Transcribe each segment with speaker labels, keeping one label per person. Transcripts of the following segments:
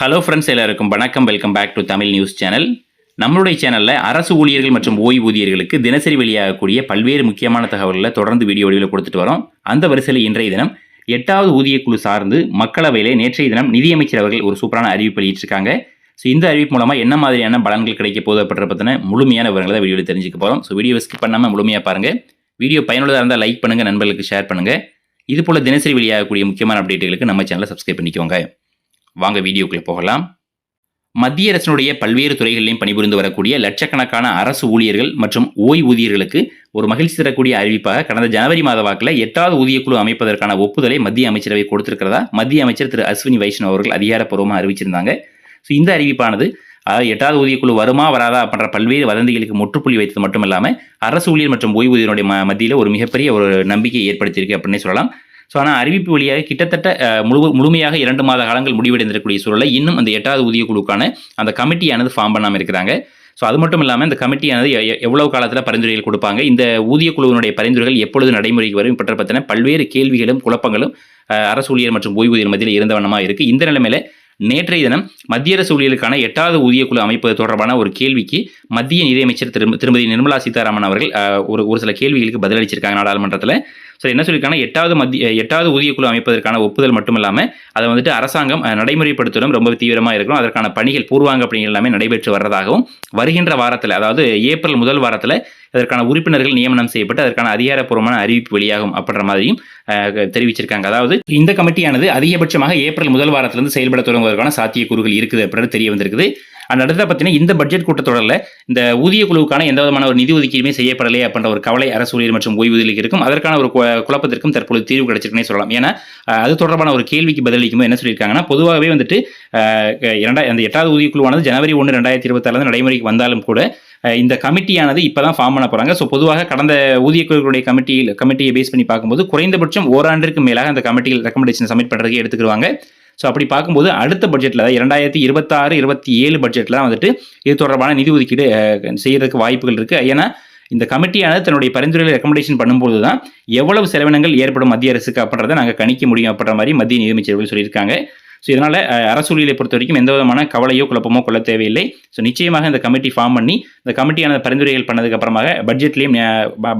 Speaker 1: Hello friends எல்லாருக்கும் வணக்கம். Welcome back to Tamil news channel நம்மளுடைய சேனலில் அரசு ஊழியர்கள் மற்றும் ஓய்வூதியர்களுக்கு தினசரி வெளியாகக்கூடிய பல்வேறு முக்கியமான தகவல்களை தொடர்ந்து வீடியோ வடிவில் கொடுத்துட்டு வரோம். அந்த வரிசையில் இன்றைய தினம் எட்டாவது ஊதியக்குழு சார்ந்து மக்களவையிலே நேற்றைய தினம் நிதியமைச்சர் அவர்கள் ஒரு சூப்பரான அறிவிப்பு வெளியிட்டிருக்காங்க. ஸோ இந்த அறிவிப்பு மூலமாக என்ன மாதிரியான பலன்கள் கிடைக்க போகுது அப்படின்ற பற்றின முழுமையான விவரங்களை தான் வீடியோவில் தெரிஞ்சுக்க போகிறோம் ஸோ வீடியோ ஸ்கிப் பண்ணாமல் முழுமையாக பாருங்கள் வீடியோ பயனுள்ளதாக இருந்தால் லைக் பண்ணுங்கள் நண்பர்களுக்கு ஷேர் பண்ணுங்கள் இது போல் தினசரி வெளியாகக்கூடிய முக்கியமான அப்டேட்டுகளுக்கு நம்ம சேனலை சப்ஸ்கிரைப் பண்ணிக்கோங்க. வாங்க வீடியோக்குள்ளே போகலாம். மத்திய அரசினுடைய பல்வேறு துறைகளிலும் பணிபுரிந்து வரக்கூடிய லட்சக்கணக்கான அரசு ஊழியர்கள் மற்றும் ஓய்வூதியர்களுக்கு ஒரு மகிழ்ச்சி தரக்கூடிய அறிவிப்பாக கடந்த ஜனவரி மாத வாக்கில் எட்டாவது ஊதியக்குழு அமைப்பதற்கான ஒப்புதலை மத்திய அமைச்சரவை கொடுத்திருக்கிறதா? மத்திய அமைச்சர் திரு அஸ்வினி வைஷ்ணவ் அவர்கள் அதிகாரப்பூர்வமாக அறிவிச்சிருந்தாங்க. ஸோ இந்த அறிவிப்பானது அதாவது எட்டாவது ஊதியக்குழு வருமா வராதா அப்படின்ற பல்வேறு வதந்திகளுக்கு முற்றுப்புள்ளி வைத்தது மட்டும் இல்லாமல் அரசு ஊழியர் மற்றும் ஓய்வூதியருடைய மத்தியில் ஒரு மிகப்பெரிய ஒரு நம்பிக்கை ஏற்படுத்தியிருக்கு அப்படின்னே சொல்லலாம். ஸோ ஆனால் அறிவிப்பு வழியாக கிட்டத்தட்ட முழு முழுமையாக இரண்டு மாத காலங்கள் முடிவடைந்திருக்கக்கூடிய சூழலை இன்னும் அந்த எட்டாவது ஊதியக்குழுக்கான அந்த கமிட்டியானது ஃபார்ம் பண்ணாமல் இருக்கிறாங்க. ஸோ அது மட்டும் இல்லாமல் இந்த கமிட்டியானது எ- எவ்வளவு காலத்தில் பரிந்துரைகள் கொடுப்பாங்க இந்த ஊதியக்குழுவினுடைய பரிந்துரைகள் எப்பொழுது நடைமுறைக்கு வரும் பற்ற பற்றின பல்வேறு கேள்விகளும் குழப்பங்களும் அரசு ஊழியர் மற்றும் ஓய்வூதியர் மத்தியில் இருந்த வண்ணமாக இருக்குது இந்த நிலைமையில நேற்றைய தினம் மத்திய அரசு ஊழியர்களுக்கான எட்டாவது ஊதியக்குழு அமைப்பது தொடர்பான ஒரு கேள்விக்கு மத்திய நிதியமைச்சர் திரு திருமதி நிர்மலா சீதாராமன் அவர்கள் ஒரு ஒரு சில கேள்விகளுக்கு பதிலளிச்சிருக்காங்க நாடாளுமன்றத்தில். ஸோ என்ன சொல்லியிருக்காங்கன்னா எட்டாவது மத்திய எட்டாவது ஊதியக்குழு அமைப்பதற்கான ஒப்புதல் மட்டும் இல்லாமல் அதை வந்துட்டு அரசாங்கம் அஹ், ரொம்ப தீவிரமாக இருக்கணும் அதற்கான பணிகள் பூர்வாங்க பணிகள் எல்லாமே நடைபெற்று வர்றதாகவும் வருகின்ற வாரத்தில் அதாவது ஏப்ரல் முதல் வாரத்தில் அதற்கான உறுப்பினர்கள் நியமனம் செய்யப்பட்டு அதற்கான அதிகாரப்பூர்வமான அறிவிப்பு வெளியாகும் அப்படின்ற மாதிரியும் தெரிவிச்சிருக்காங்க. அதாவது இந்த கமிட்டியானது அதிகபட்சமாக ஏப்ரல் முதல் வாரத்திலிருந்து செயல்பட தொடங்குவதற்கான சாத்தியக்கூறுகள் இருக்குது அப்படின்னு தெரிய வந்திருக்குது. அந்த அடுத்த பார்த்தீங்கன்னா இந்த பட்ஜெட் கூட்டத்தொடரில் இந்த ஊதிய குழுவுக்கான எந்த விதமான ஒரு நிதி ஒதுக்கீடுமே செய்யப்படலை அப்படின்ற ஒரு கவலை அரசு ஊழியர் மற்றும் ஓய்வூதியர்களுக்கு இருக்கும். அதற்கான ஒரு கு- குழப்பத்திற்கும் தற்போது தீர்வு கிடைச்சிருக்குன்னே சொல்லலாம். ஏன்னா அது தொடர்பான ஒரு கேள்விக்கு பதிலளிக்கும்போது என்ன சொல்லியிருக்காங்கன்னா பொதுவாகவே வந்துட்டு இரண்டா அந்த எட்டாவது ஊதிய குழுவானது ஜனவரி ஒன்று ரெண்டாயிரத்தி இருபத்தாறு நடைமுறைக்கு வந்தாலும் கூட இந்த கமிட்டியானது இப்போ தான் ஃபார்ம் பண்ண போகிறாங்க ஸோ பொதுவாக கடந்த ஊதிய குழுக்களுடைய கமிட்டியில் கமிட்டியை பேஸ் பண்ணி பார்க்கும்போது குறைந்தபட்சம் ஓராண்டிற்கு மேலாக அந்த கமிட்டியில் ரெக்கமெண்டேஷன் சப்மிட் பண்ணுறதுக்கு எடுத்துக்கிடுவாங்க. ஸோ அப்படி பார்க்கும்போது அடுத்த பட்ஜெட்டில் இரண்டாயிரத்தி இருபத்தாறு இருபத்தி ஏழு பட்ஜெட்டில் தான் வந்துட்டு இது தொடர்பான நிதி ஒதுக்கீடு செய்கிறதுக்கு வாய்ப்புகள் இருக்குது ஏன்னா இந்த கமிட்டியானது தன்னுடைய பரிந்துரைகளை ரெக்கமெண்டேஷன் பண்ணும்போது தான் எவ்வளவு செலவினங்கள் ஏற்படும் மத்திய அரசுக்கு அப்படின்றத நாங்கள் கணிக்க முடியும் அப்படின்ற மாதிரி மத்திய நிதியமைச்சர்கள் சொல்லியிருக்காங்க. ஸோ இதனால் அரசு பொறுத்த வரைக்கும் எந்த விதமான கவலையோ குழப்பமோ கொள்ள தேவையில்லை. ஸோ நிச்சயமாக இந்த கமிட்டி ஃபார்ம் பண்ணி இந்த கமிட்டியான பரிந்துரைகள் பண்ணதுக்கு அப்புறமாக பட்ஜெட்லேயும்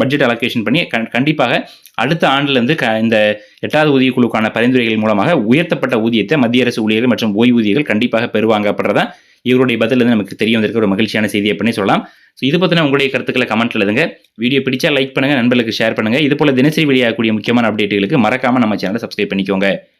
Speaker 1: பட்ஜெட் அலோகேஷன் பண்ணி கண்- கண்டிப்பாக அடுத்த ஆண்டுலேருந்து க இந்த எட்டாவது ஊதிய குழுக்கான பரிந்துரைகள் மூலமாக உயர்த்தப்பட்ட ஊதியத்தை மத்திய அரசு ஊழியர்கள் மற்றும் ஓய்வூதியர்கள் கண்டிப்பாக பெறுவாங்க அப்படின்றதான் இவருடைய பதில் வந்து நமக்கு தெரிய வந்திருக்க ஒரு மகிழ்ச்சியான செய்தியை அப்படின்னு சொல்லலாம். ஸோ இது பற்றின உங்களுடைய கருத்துக்களை கமெண்ட்டில் எழுதுங்க. வீடியோ பிடிச்சா லைக் பண்ணுங்கள் நண்பர்களுக்கு ஷேர் பண்ணுங்கள் இது போல் தினசரி வெளியாகக்கூடிய முக்கியமான அப்டேட்டுகளுக்கு மறக்காமல் நம்ம சேனலை சப்ஸ்கிரைப் பண்ணிக்கோங்க.